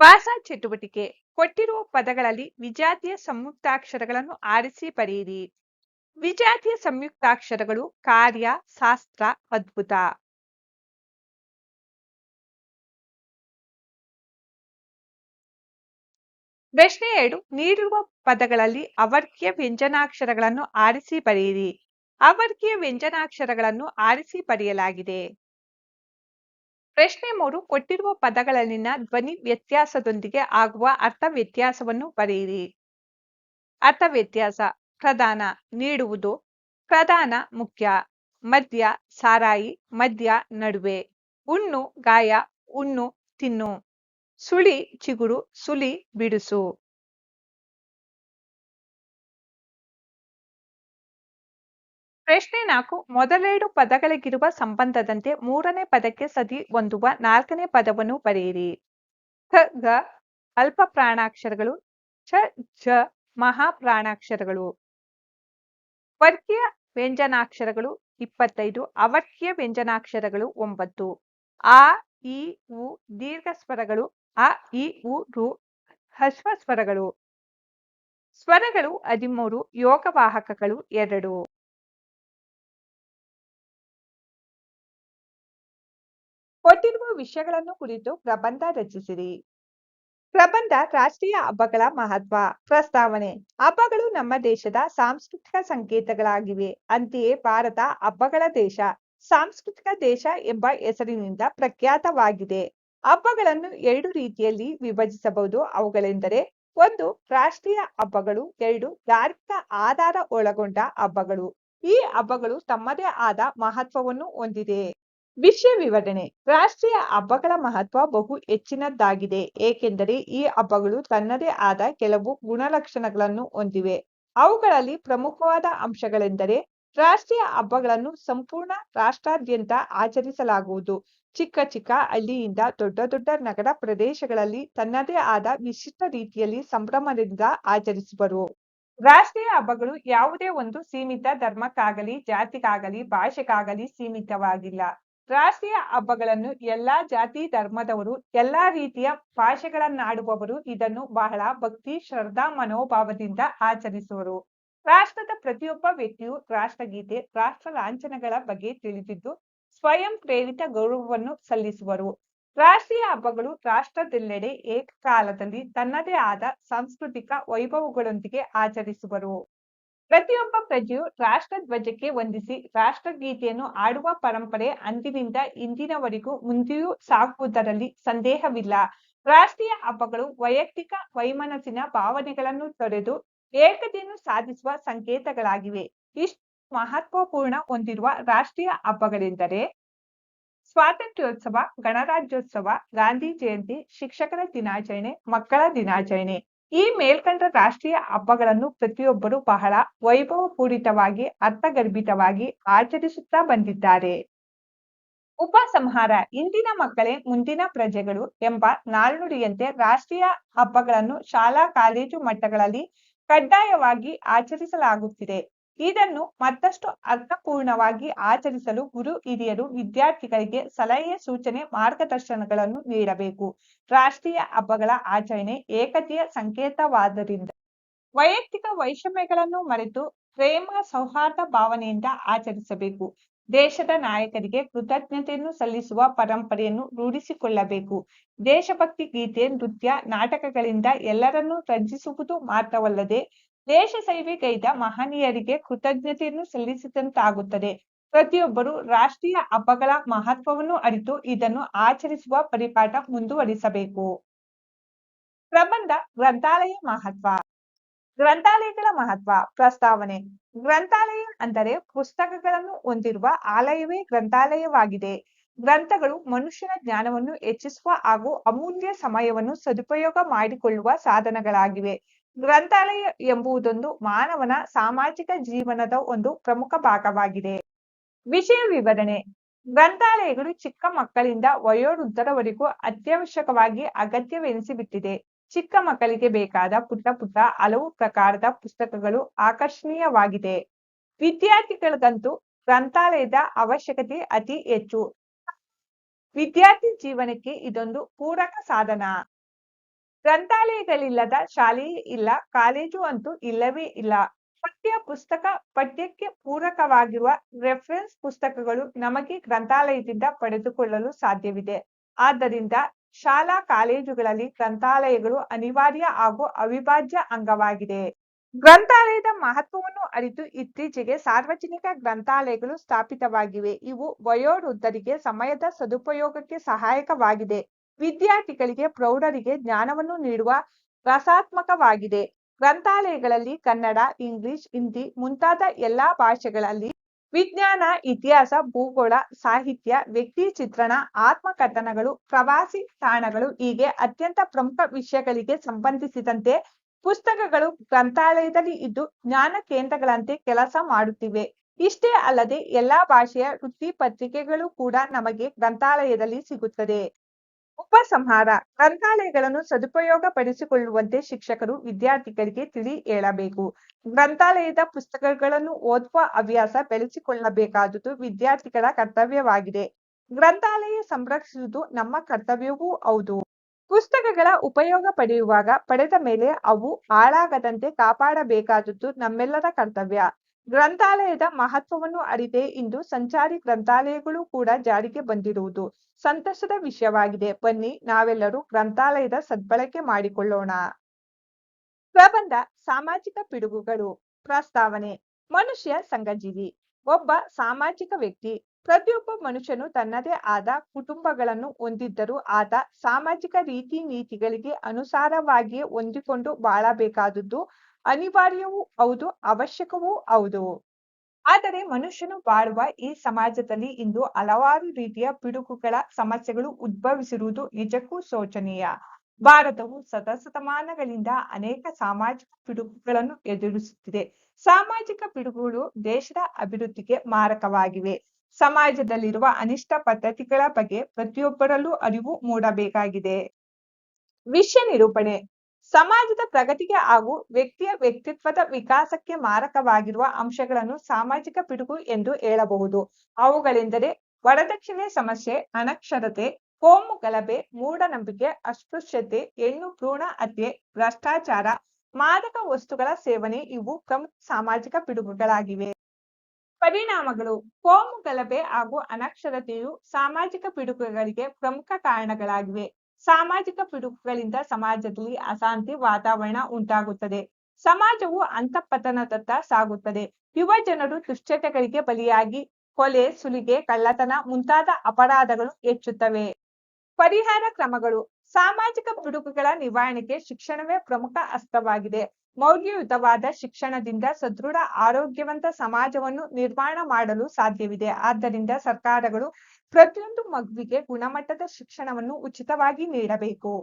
ಭಾಷಾ ಚಟುವಟಿಕೆ, ಕೊಟ್ಟಿರುವ ಪದಗಳಲ್ಲಿ ವಿಜಾತಿಯ ಸಂಯುಕ್ತಾಕ್ಷರಗಳನ್ನು ಆರಿಸಿ ಬರೆಯಿರಿ. ವಿಜಾತಿಯ ಸಂಯುಕ್ತಾಕ್ಷರಗಳು ಕಾರ್ಯ, ಶಾಸ್ತ್ರ, ಅದ್ಭುತ. ಪ್ರಶ್ನೆ ಎರಡು, ನೀಡಿರುವ ಪದಗಳಲ್ಲಿ ಅವರ್ಗೀಯ ವ್ಯಂಜನಾಕ್ಷರಗಳನ್ನು ಆರಿಸಿ ಬರೆಯಿರಿ. ಅವರ್ಗೀಯ ವ್ಯಂಜನಾಕ್ಷರಗಳನ್ನು ಆರಿಸಿ ಬರೆಯಲಾಗಿದೆ. ಪ್ರಶ್ನೆ ಮೂರು, ಕೊಟ್ಟಿರುವ ಪದಗಳಲ್ಲಿನ ಧ್ವನಿ ವ್ಯತ್ಯಾಸದೊಂದಿಗೆ ಆಗುವ ಅರ್ಥ ವ್ಯತ್ಯಾಸವನ್ನು ಬರೆಯಿರಿ. ಅರ್ಥ ವ್ಯತ್ಯಾಸ ಪ್ರಧಾನ ನೀಡುವುದು ಪ್ರದಾನ ಮುಖ್ಯ, ಮದ್ಯ ಸಾರಾಯಿ, ಮದ್ಯ ನಡುವೆ, ಉಣ್ಣು ಗಾಯ, ಉಣ್ಣು ತಿನ್ನು, ಸುಳಿ ಚಿಗುರು, ಸುಳಿ ಬಿಡಿಸು. ಪ್ರಶ್ನೆ ನಾಲ್ಕು, ಮೊದಲೆರಡು ಪದಗಳಿಗಿರುವ ಸಂಬಂಧದಂತೆ ಮೂರನೇ ಪದಕ್ಕೆ ಸದಿ ಹೊಂದುವ ನಾಲ್ಕನೇ ಪದವನ್ನು ಬರೆಯಿರಿ. ಥ ಗ ಅಲ್ಪ ಪ್ರಾಣಾಕ್ಷರಗಳು ಛ, ಝ, ಮಹಾಪ್ರಾಣಾಕ್ಷರಗಳು. ವರ್ಗೀಯ ವ್ಯಂಜನಾಕ್ಷರಗಳು ಇಪ್ಪತ್ತೈದು ಅವರ್ಗೀಯ ವ್ಯಂಜನಾಕ್ಷರಗಳು ಒಂಬತ್ತು. ಆ ಇ ಉ, ದೀರ್ಘ ಸ್ವರಗಳು, ಅ, ಇ, ಉ, ರು ಹಸ್ವ ಸ್ವರಗಳು. ಸ್ವರಗಳು ಹದಿಮೂರು, ಯೋಗವಾಹಕಗಳು ಎರಡು. ಕೊಟ್ಟಿರುವ ವಿಷಯಗಳನ್ನು ಕುರಿತು ಪ್ರಬಂಧ ರಚಿಸಿರಿ. ಪ್ರಬಂಧ, ರಾಷ್ಟ್ರೀಯ ಹಬ್ಬಗಳ ಮಹತ್ವ ಪ್ರಸ್ತಾವನೆ. ಹಬ್ಬಗಳು ನಮ್ಮ ದೇಶದ ಸಾಂಸ್ಕೃತಿಕ ಸಂಕೇತಗಳಾಗಿವೆ. ಅಂತೆಯೇ ಭಾರತ ಹಬ್ಬಗಳ ದೇಶ, ಸಾಂಸ್ಕೃತಿಕ ದೇಶ ಎಂಬ ಹೆಸರಿನಿಂದ ಪ್ರಖ್ಯಾತವಾಗಿದೆ. ಹಬ್ಬಗಳನ್ನು ಎರಡು ರೀತಿಯಲ್ಲಿ ವಿಭಜಿಸಬಹುದು. ಅವುಗಳೆಂದರೆ, ಒಂದು, ರಾಷ್ಟ್ರೀಯ ಹಬ್ಬಗಳು, ಎರಡು, ಧಾರ್ಮಿಕ ಆಧಾರ ಒಳಗೊಂಡ ಹಬ್ಬಗಳು. ಈ ಹಬ್ಬಗಳು ತಮ್ಮದೇ ಆದ ಮಹತ್ವವನ್ನು ಹೊಂದಿದೆ. ವಿಷಯ ವಿವರಣೆ. ರಾಷ್ಟ್ರೀಯ ಹಬ್ಬಗಳ ಮಹತ್ವ ಬಹು ಹೆಚ್ಚಿನದ್ದಾಗಿದೆ. ಏಕೆಂದರೆ ಈ ಹಬ್ಬಗಳು ತನ್ನದೇ ಆದ ಕೆಲವು ಗುಣಲಕ್ಷಣಗಳನ್ನು ಹೊಂದಿವೆ. ಅವುಗಳಲ್ಲಿ ಪ್ರಮುಖವಾದ ಅಂಶಗಳೆಂದರೆ ರಾಷ್ಟ್ರೀಯ ಹಬ್ಬಗಳನ್ನು ಸಂಪೂರ್ಣ ರಾಷ್ಟ್ರಾದ್ಯಂತ ಆಚರಿಸಲಾಗುವುದು. ಚಿಕ್ಕ ಚಿಕ್ಕ ಹಳ್ಳಿಯಿಂದ ದೊಡ್ಡ ದೊಡ್ಡ ನಗರ ಪ್ರದೇಶಗಳಲ್ಲಿ ತನ್ನದೇ ಆದ ವಿಶಿಷ್ಟ ರೀತಿಯಲ್ಲಿ ಸಂಭ್ರಮದಿಂದ ಆಚರಿಸುವರು. ರಾಷ್ಟ್ರೀಯ ಹಬ್ಬಗಳು ಯಾವುದೇ ಒಂದು ಸೀಮಿತ ಧರ್ಮಕ್ಕಾಗಲಿ, ಜಾತಿಗಾಗಲಿ, ಭಾಷೆಗಾಗಲಿ ಸೀಮಿತವಾಗಿಲ್ಲ. ರಾಷ್ಟ್ರೀಯ ಹಬ್ಬಗಳನ್ನು ಎಲ್ಲಾ ಜಾತಿ ಧರ್ಮದವರು, ಎಲ್ಲಾ ರೀತಿಯ ಭಾಷೆಗಳನ್ನಾಡುವವರು ಇದನ್ನು ಬಹಳ ಭಕ್ತಿ, ಶ್ರದ್ಧಾ, ಮನೋಭಾವದಿಂದ ಆಚರಿಸುವರು. ರಾಷ್ಟ್ರದ ಪ್ರತಿಯೊಬ್ಬ ವ್ಯಕ್ತಿಯು ರಾಷ್ಟ್ರಗೀತೆ, ರಾಷ್ಟ್ರ ಲಾಂಛನಗಳ ಬಗ್ಗೆ ತಿಳಿದಿದ್ದು ಸ್ವಯಂ ಪ್ರೇರಿತ ಗೌರವವನ್ನು ಸಲ್ಲಿಸುವರು. ರಾಷ್ಟ್ರೀಯ ಹಬ್ಬಗಳು ರಾಷ್ಟ್ರದೆಲ್ಲೆಡೆ ಏಕಕಾಲದಲ್ಲಿ ತನ್ನದೇ ಆದ ಸಾಂಸ್ಕೃತಿಕ ವೈಭವಗಳೊಂದಿಗೆ ಆಚರಿಸುವರು. ಪ್ರತಿಯೊಬ್ಬ ಪ್ರಜೆಯು ರಾಷ್ಟ್ರ ಧ್ವಜಕ್ಕೆ ವಂದಿಸಿ ರಾಷ್ಟ್ರಗೀತೆಯನ್ನು ಆಡುವ ಪರಂಪರೆ ಅಂದಿನಿಂದ ಇಂದಿನವರೆಗೂ ಮುಂದೆಯೂ ಸಾಗುವುದರಲ್ಲಿ ಸಂದೇಹವಿಲ್ಲ. ರಾಷ್ಟ್ರೀಯ ಹಬ್ಬಗಳು ವೈಯಕ್ತಿಕ ವೈಮನಸ್ಸಿನ ಭಾವನೆಗಳನ್ನು ತೊರೆದು ಏಕತೆಯನ್ನು ಸಾಧಿಸುವ ಸಂಕೇತಗಳಾಗಿವೆ. ಇಷ್ಟು ಮಹತ್ವಪೂರ್ಣ ಹೊಂದಿರುವ ರಾಷ್ಟ್ರೀಯ ಹಬ್ಬಗಳೆಂದರೆ ಸ್ವಾತಂತ್ರ್ಯೋತ್ಸವ, ಗಣರಾಜ್ಯೋತ್ಸವ, ಗಾಂಧಿ ಜಯಂತಿ, ಶಿಕ್ಷಕರ ದಿನಾಚರಣೆ, ಮಕ್ಕಳ ದಿನಾಚರಣೆ. ಈ ಮೇಲ್ಕಂಡ ರಾಷ್ಟ್ರೀಯ ಹಬ್ಬಗಳನ್ನು ಪ್ರತಿಯೊಬ್ಬರು ಬಹಳ ವೈಭವಪೂರಿತವಾಗಿ ಅರ್ಥಗರ್ಭಿತವಾಗಿ ಆಚರಿಸುತ್ತಾ ಬಂದಿದ್ದಾರೆ. ಉಪಸಂಹಾರ ಇಂದಿನ ಮಕ್ಕಳೇ ಮುಂದಿನ ಪ್ರಜೆಗಳು ಎಂಬ ನಾಲ್ನುಡಿಯಂತೆ ರಾಷ್ಟ್ರೀಯ ಹಬ್ಬಗಳನ್ನು ಶಾಲಾ, ಕಾಲೇಜು ಮಟ್ಟಗಳಲ್ಲಿ ಕಡ್ಡಾಯವಾಗಿ ಆಚರಿಸಲಾಗುತ್ತಿದೆ. ಇದನ್ನು ಮತ್ತಷ್ಟು ಅರ್ಥಪೂರ್ಣವಾಗಿ ಆಚರಿಸಲು ಗುರು ಹಿರಿಯರು ವಿದ್ಯಾರ್ಥಿಗಳಿಗೆ ಸಲಹೆ, ಸೂಚನೆ, ಮಾರ್ಗದರ್ಶನಗಳನ್ನು ನೀಡಬೇಕು. ರಾಷ್ಟ್ರೀಯ ಹಬ್ಬಗಳ ಆಚರಣೆ ಏಕತೆಯ ಸಂಕೇತವಾದ್ದರಿಂದ. ವೈಯಕ್ತಿಕ ವೈಷಮ್ಯಗಳನ್ನು ಮರೆತು ಪ್ರೇಮ, ಸೌಹಾರ್ದ ಭಾವನೆಯಿಂದ ಆಚರಿಸಬೇಕು. ದೇಶದ ನಾಯಕರಿಗೆ ಕೃತಜ್ಞತೆಯನ್ನು ಸಲ್ಲಿಸುವ ಪರಂಪರೆಯನ್ನು ರೂಢಿಸಿಕೊಳ್ಳಬೇಕು. ದೇಶಭಕ್ತಿ, ಗೀತೆ, ನೃತ್ಯ, ನಾಟಕಗಳಿಂದ ಎಲ್ಲರನ್ನೂ ರಂಜಿಸುವುದು ಮಾತ್ರವಲ್ಲದೆ ದೇಶ ಸೇವೆಗೈದ ಮಹನೀಯರಿಗೆ ಕೃತಜ್ಞತೆಯನ್ನು ಸಲ್ಲಿಸಿದಂತಾಗುತ್ತದೆ. ಪ್ರತಿಯೊಬ್ಬರು ರಾಷ್ಟ್ರೀಯ ಹಬ್ಬಗಳ ಮಹತ್ವವನ್ನು ಅರಿತು ಇದನ್ನು ಆಚರಿಸುವ ಪರಿಪಾಠ ಮುಂದುವರಿಸಬೇಕು. ಪ್ರಬಂಧ ಗ್ರಂಥಾಲಯ ಮಹತ್ವ. ಗ್ರಂಥಾಲಯಗಳ ಮಹತ್ವ. ಪ್ರಸ್ತಾವನೆ. ಗ್ರಂಥಾಲಯ ಅಂದರೆ ಪುಸ್ತಕಗಳನ್ನು ಹೊಂದಿರುವ ಆಲಯವೇ ಗ್ರಂಥಾಲಯವಾಗಿದೆ. ಗ್ರಂಥಗಳು ಮನುಷ್ಯನ ಜ್ಞಾನವನ್ನು ಹೆಚ್ಚಿಸುವ ಹಾಗೂ ಅಮೂಲ್ಯ ಸಮಯವನ್ನು ಸದುಪಯೋಗ ಮಾಡಿಕೊಳ್ಳುವ ಸಾಧನಗಳಾಗಿವೆ. ಗ್ರಂಥಾಲಯ ಎಂಬುದೊಂದು ಮಾನವನ ಸಾಮಾಜಿಕ ಜೀವನದ ಒಂದು ಪ್ರಮುಖ ಭಾಗವಾಗಿದೆ. ವಿಷಯ ವಿವರಣೆ. ಗ್ರಂಥಾಲಯಗಳು ಚಿಕ್ಕ ಮಕ್ಕಳಿಂದ ವಯೋವೃದ್ಧರವರೆಗೂ ಅತ್ಯವಶ್ಯಕವಾಗಿ ಅಗತ್ಯವೆನಿಸಿಬಿಟ್ಟಿದೆ. ಚಿಕ್ಕ ಮಕ್ಕಳಿಗೆ ಬೇಕಾದ ಪುಟ್ಟ ಪುಟ್ಟ ಹಲವು ಪ್ರಕಾರದ ಪುಸ್ತಕಗಳು ಆಕರ್ಷಣೀಯವಾಗಿದೆ. ವಿದ್ಯಾರ್ಥಿಗಳಿಗಂತೂ ಗ್ರಂಥಾಲಯದ ಅವಶ್ಯಕತೆ ಅತಿ ಹೆಚ್ಚು. ವಿದ್ಯಾರ್ಥಿ ಜೀವನಕ್ಕೆ ಇದೊಂದು ಪೂರಕ ಸಾಧನ. ಗ್ರಂಥಾಲಯಗಳಿಲ್ಲದ ಶಾಲೆಯೇ ಇಲ್ಲ, ಕಾಲೇಜು ಅಂತೂ ಇಲ್ಲವೇ ಇಲ್ಲ. ಪಠ್ಯ ಪುಸ್ತಕ, ಪಠ್ಯಕ್ಕೆ ಪೂರಕವಾಗಿರುವ ರೆಫರೆನ್ಸ್ ಪುಸ್ತಕಗಳು ನಮಗೆ ಗ್ರಂಥಾಲಯದಿಂದ ಪಡೆದುಕೊಳ್ಳಲು ಸಾಧ್ಯವಿದೆ. ಆದ್ದರಿಂದ ಶಾಲಾ ಕಾಲೇಜುಗಳಲ್ಲಿ ಗ್ರಂಥಾಲಯಗಳು ಅನಿವಾರ್ಯ ಹಾಗೂ ಅವಿಭಾಜ್ಯ ಅಂಗವಾಗಿದೆ. ಗ್ರಂಥಾಲಯದ ಮಹತ್ವವನ್ನು ಅರಿತು ಇತ್ತೀಚೆಗೆ ಸಾರ್ವಜನಿಕ ಗ್ರಂಥಾಲಯಗಳು ಸ್ಥಾಪಿತವಾಗಿವೆ. ಇವು ವಯೋವೃದ್ಧರಿಗೆ ಸಮಯದ ಸದುಪಯೋಗಕ್ಕೆ ಸಹಾಯಕವಾಗಿದೆ. ವಿದ್ಯಾರ್ಥಿಗಳಿಗೆ, ಪ್ರೌಢರಿಗೆ ಜ್ಞಾನವನ್ನು ನೀಡುವ ರಸಾತ್ಮಕವಾಗಿದೆ. ಗ್ರಂಥಾಲಯಗಳಲ್ಲಿ ಕನ್ನಡ, ಇಂಗ್ಲಿಷ್, ಹಿಂದಿ ಮುಂತಾದ ಎಲ್ಲಾ ಭಾಷೆಗಳಲ್ಲಿ ವಿಜ್ಞಾನ, ಇತಿಹಾಸ, ಭೂಗೋಳ, ಸಾಹಿತ್ಯ, ವ್ಯಕ್ತಿ ಚಿತ್ರಣ, ಆತ್ಮಕಥನಗಳು, ಪ್ರವಾಸಿ ತಾಣಗಳು ಹೀಗೆ ಅತ್ಯಂತ ಪ್ರಮುಖ ವಿಷಯಗಳಿಗೆ ಸಂಬಂಧಿಸಿದಂತೆ ಪುಸ್ತಕಗಳು ಗ್ರಂಥಾಲಯದಲ್ಲಿ ಇದ್ದು ಜ್ಞಾನ ಕೇಂದ್ರಗಳಂತೆ ಕೆಲಸ ಮಾಡುತ್ತಿವೆ. ಇಷ್ಟೇ ಅಲ್ಲದೆ ಎಲ್ಲಾ ಭಾಷೆಯ ವೃತ್ತಿ ಪತ್ರಿಕೆಗಳು ಕೂಡ ನಮಗೆ ಗ್ರಂಥಾಲಯದಲ್ಲಿ ಸಿಗುತ್ತದೆ. ಉಪಸಂಹಾರ, ಗ್ರಂಥಾಲಯಗಳನ್ನು ಸದುಪಯೋಗ ಪಡಿಸಿಕೊಳ್ಳುವಂತೆ ಶಿಕ್ಷಕರು ವಿದ್ಯಾರ್ಥಿಗಳಿಗೆ ತಿಳಿ ಹೇಳಬೇಕು. ಗ್ರಂಥಾಲಯದ ಪುಸ್ತಕಗಳನ್ನು ಓದುವ ಹವ್ಯಾಸ ಬೆಳೆಸಿಕೊಳ್ಳಬೇಕಾದುದು ವಿದ್ಯಾರ್ಥಿಗಳ ಕರ್ತವ್ಯವಾಗಿದೆ. ಗ್ರಂಥಾಲಯ ಸಂರಕ್ಷಿಸುವುದು ನಮ್ಮ ಕರ್ತವ್ಯವೂ ಹೌದು. ಪುಸ್ತಕಗಳ ಉಪಯೋಗ ಪಡೆಯುವಾಗ ಪಡೆದ ಮೇಲೆ ಅವು ಹಾಳಾಗದಂತೆ ಕಾಪಾಡಬೇಕಾದದ್ದು ನಮ್ಮೆಲ್ಲರ ಕರ್ತವ್ಯ. ಗ್ರಂಥಾಲಯದ ಮಹತ್ವವನ್ನು ಅರಿತೇ ಇಂದು ಸಂಚಾರಿ ಗ್ರಂಥಾಲಯಗಳು ಕೂಡ ಜಾರಿಗೆ ಬಂದಿರುವುದು ಸಂತಸದ ವಿಷಯವಾಗಿದೆ. ಬನ್ನಿ, ನಾವೆಲ್ಲರೂ ಗ್ರಂಥಾಲಯದ ಸದ್ಬಳಕೆ ಮಾಡಿಕೊಳ್ಳೋಣ. ಪ್ರಬಂಧ, ಸಾಮಾಜಿಕ ಪಿಡುಗುಗಳು, ಪ್ರಸ್ತಾವನೆ, ಮನುಷ್ಯ ಸಂಘಜೀವಿ. ಒಬ್ಬ ಸಾಮಾಜಿಕ ವ್ಯಕ್ತಿ, ಪ್ರತಿಯೊಬ್ಬ ಮನುಷ್ಯನು ತನ್ನದೇ ಆದ ಕುಟುಂಬಗಳನ್ನು ಹೊಂದಿದ್ದರೂ ಆತ ಸಾಮಾಜಿಕ ರೀತಿ ನೀತಿಗಳಿಗೆ ಅನುಸಾರವಾಗಿಯೇ ಹೊಂದಿಕೊಂಡು ಬಾಳಬೇಕಾದದ್ದು ಅನಿವಾರ್ಯವೂ ಹೌದು, ಅವಶ್ಯಕವೂ ಹೌದು. ಆದರೆ ಮನುಷ್ಯನು ಬಾಳುವ ಈ ಸಮಾಜದಲ್ಲಿ ಇಂದು ಹಲವಾರು ರೀತಿಯ ಪಿಡುಗುಗಳ ಸಮಸ್ಯೆಗಳು ಉದ್ಭವಿಸಿರುವುದು ನಿಜಕ್ಕೂ ಶೋಚನೀಯ. ಭಾರತವು ಶತಶತಮಾನಗಳಿಂದ ಅನೇಕ ಸಾಮಾಜಿಕ ಪಿಡುಗುಗಳನ್ನು ಎದುರಿಸುತ್ತಿದೆ. ಸಾಮಾಜಿಕ ಪಿಡುಗುಗಳು ದೇಶದ ಅಭಿವೃದ್ಧಿಗೆ ಮಾರಕವಾಗಿವೆ. ಸಮಾಜದಲ್ಲಿರುವ ಅನಿಷ್ಟ ಪದ್ಧತಿಗಳ ಬಗ್ಗೆ ಪ್ರತಿಯೊಬ್ಬರಲ್ಲೂ ಅರಿವು ಮೂಡಬೇಕಾಗಿದೆ. ವಿಷಯ ನಿರೂಪಣೆ. ಸಮಾಜದ ಪ್ರಗತಿಗೆ ಹಾಗೂ ವ್ಯಕ್ತಿಯ ವ್ಯಕ್ತಿತ್ವದ ವಿಕಾಸಕ್ಕೆ ಮಾರಕವಾಗಿರುವ ಅಂಶಗಳನ್ನು ಸಾಮಾಜಿಕ ಪಿಡುಗು ಎಂದು ಹೇಳಬಹುದು. ಅವುಗಳೆಂದರೆ ವರದಕ್ಷಿಣೆ ಸಮಸ್ಯೆ, ಅನಕ್ಷರತೆ, ಕೋಮು ಗಲಭೆ, ಮೂಢನಂಬಿಕೆ, ಅಸ್ಪೃಶ್ಯತೆ, ಹೆಣ್ಣು ಭ್ರೂಣ ಹತ್ಯೆ, ಭ್ರಷ್ಟಾಚಾರ, ಮಾದಕ ವಸ್ತುಗಳ ಸೇವನೆ ಇವು ಪ್ರಮುಖ ಸಾಮಾಜಿಕ ಪಿಡುಗುಗಳಾಗಿವೆ. ಪರಿಣಾಮಗಳು, ಕೋಮು ಗಲಭೆ ಹಾಗೂ ಅನಕ್ಷರತೆಯು ಸಾಮಾಜಿಕ ಪಿಡುಗುಗಳಿಗೆ ಪ್ರಮುಖ ಕಾರಣಗಳಾಗಿವೆ. ಸಾಮಾಜಿಕ ಪಿಡುಗುಗಳಿಂದ ಸಮಾಜದಲ್ಲಿ ಅಶಾಂತಿ ವಾತಾವರಣ ಉಂಟಾಗುತ್ತದೆ. ಸಮಾಜವು ಅಂತಃಪತನದತ್ತ ಸಾಗುತ್ತದೆ. ಯುವ ಜನರು ದುಶ್ಚಟಗಳಿಗೆ ಬಲಿಯಾಗಿ, ಕೊಲೆ, ಸುಲಿಗೆ, ಕಳ್ಳತನ ಮುಂತಾದ ಅಪರಾಧಗಳು ಹೆಚ್ಚುತ್ತವೆ. ಪರಿಹಾರ ಕ್ರಮಗಳು. ಸಾಮಾಜಿಕ ಪಿಡುಗುಗಳ ನಿವಾರಣೆಗೆ ಶಿಕ್ಷಣವೇ ಪ್ರಮುಖ ಅಸ್ತ್ರವಾಗಿದೆ ಮೌಲ್ಯಯುತವಾದ ಶಿಕ್ಷಣದಿಂದ ಸದೃಢ, ಆರೋಗ್ಯವಂತ ಸಮಾಜವನ್ನು ನಿರ್ಮಾಣ ಮಾಡಲು ಸಾಧ್ಯವಿದೆ. ಆದ್ದರಿಂದ ಸರ್ಕಾರಗಳು ಪ್ರತಿಯೊಂದು ಮಗುವಿಗೆ ಗುಣಮಟ್ಟದ ಶಿಕ್ಷಣವನ್ನು ಉಚಿತವಾಗಿ ನೀಡಬೇಕು.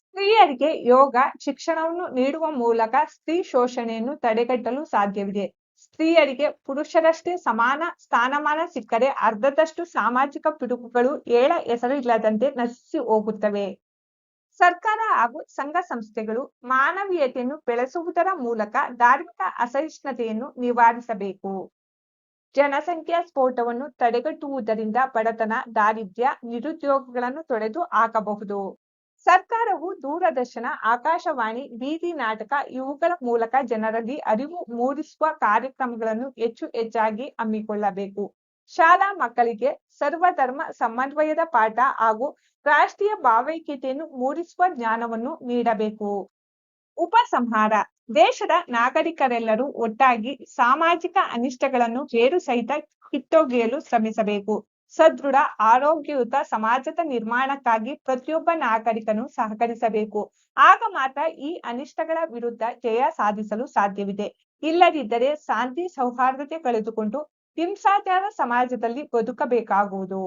ಸ್ತ್ರೀಯರಿಗೆ ಯೋಗ, ಶಿಕ್ಷಣವನ್ನು ನೀಡುವ ಮೂಲಕ ಸ್ತ್ರೀ ಶೋಷಣೆಯನ್ನು ತಡೆಗಟ್ಟಲು ಸಾಧ್ಯವಿದೆ. ಸ್ತ್ರೀಯರಿಗೆ ಪುರುಷರಷ್ಟೇ ಸಮಾನ ಸ್ಥಾನಮಾನ ಸಿಕ್ಕರೆ ಅರ್ಧದಷ್ಟು ಸಾಮಾಜಿಕ ಪಿಡುಗುಗಳು ಏಳ ಹೆಸರಿಲ್ಲದಂತೆ ನಶಿಸಿ ಹೋಗುತ್ತವೆ. ಸರ್ಕಾರ ಹಾಗೂ ಸಂಘ ಸಂಸ್ಥೆಗಳು ಮಾನವೀಯತೆಯನ್ನು ಬೆಳೆಸುವುದರ ಮೂಲಕ ಧಾರ್ಮಿಕ ಅಸಹಿಷ್ಣುತೆಯನ್ನು ನಿವಾರಿಸಬೇಕು. ಜನಸಂಖ್ಯಾ ಸ್ಫೋಟವನ್ನು ತಡೆಗಟ್ಟುವುದರಿಂದ ಬಡತನ, ದಾರಿದ್ರ್ಯ, ನಿರುದ್ಯೋಗಗಳನ್ನು ತೊಡೆದು ಹಾಕಬಹುದು. ಸರ್ಕಾರವು ದೂರದರ್ಶನ, ಆಕಾಶವಾಣಿ, ಬೀದಿ ನಾಟಕ ಇವುಗಳ ಮೂಲಕ ಜನರಲ್ಲಿ ಅರಿವು ಮೂಡಿಸುವ ಕಾರ್ಯಕ್ರಮಗಳನ್ನು ಹೆಚ್ಚು ಹೆಚ್ಚಾಗಿ ಹಮ್ಮಿಕೊಳ್ಳಬೇಕು. ಶಾಲಾ ಮಕ್ಕಳಿಗೆ ಸರ್ವಧರ್ಮ ಸಮನ್ವಯದ ಪಾಠ ಹಾಗೂ ರಾಷ್ಟ್ರೀಯ ಭಾವೈಕ್ಯತೆಯನ್ನು ಮೂಡಿಸುವ ಜ್ಞಾನವನ್ನು ನೀಡಬೇಕು. ಉಪಸಂಹಾರ, ದೇಶದ ನಾಗರಿಕರೆಲ್ಲರೂ ಒಟ್ಟಾಗಿ ಸಾಮಾಜಿಕ ಅನಿಷ್ಟಗಳನ್ನು ಬೇರು ಸಹಿತ ಕಿತ್ತೊಗೆಯಲು ಶ್ರಮಿಸಬೇಕು. ಸದೃಢ, ಆರೋಗ್ಯಯುತ ಸಮಾಜದ ನಿರ್ಮಾಣಕ್ಕಾಗಿ ಪ್ರತಿಯೊಬ್ಬ ನಾಗರಿಕನು ಸಹಕರಿಸಬೇಕು. ಆಗ ಮಾತ್ರ ಈ ಅನಿಷ್ಟಗಳ ವಿರುದ್ಧ ಜಯ ಸಾಧಿಸಲು ಸಾಧ್ಯವಿದೆ. ಇಲ್ಲದಿದ್ದರೆ ಶಾಂತಿ ಸೌಹಾರ್ದತೆ ಕಳೆದುಕೊಂಡು ಹಿಂಸಾಚಾರ ಸಮಾಜದಲ್ಲಿ ಬದುಕಬೇಕಾಗುವುದು.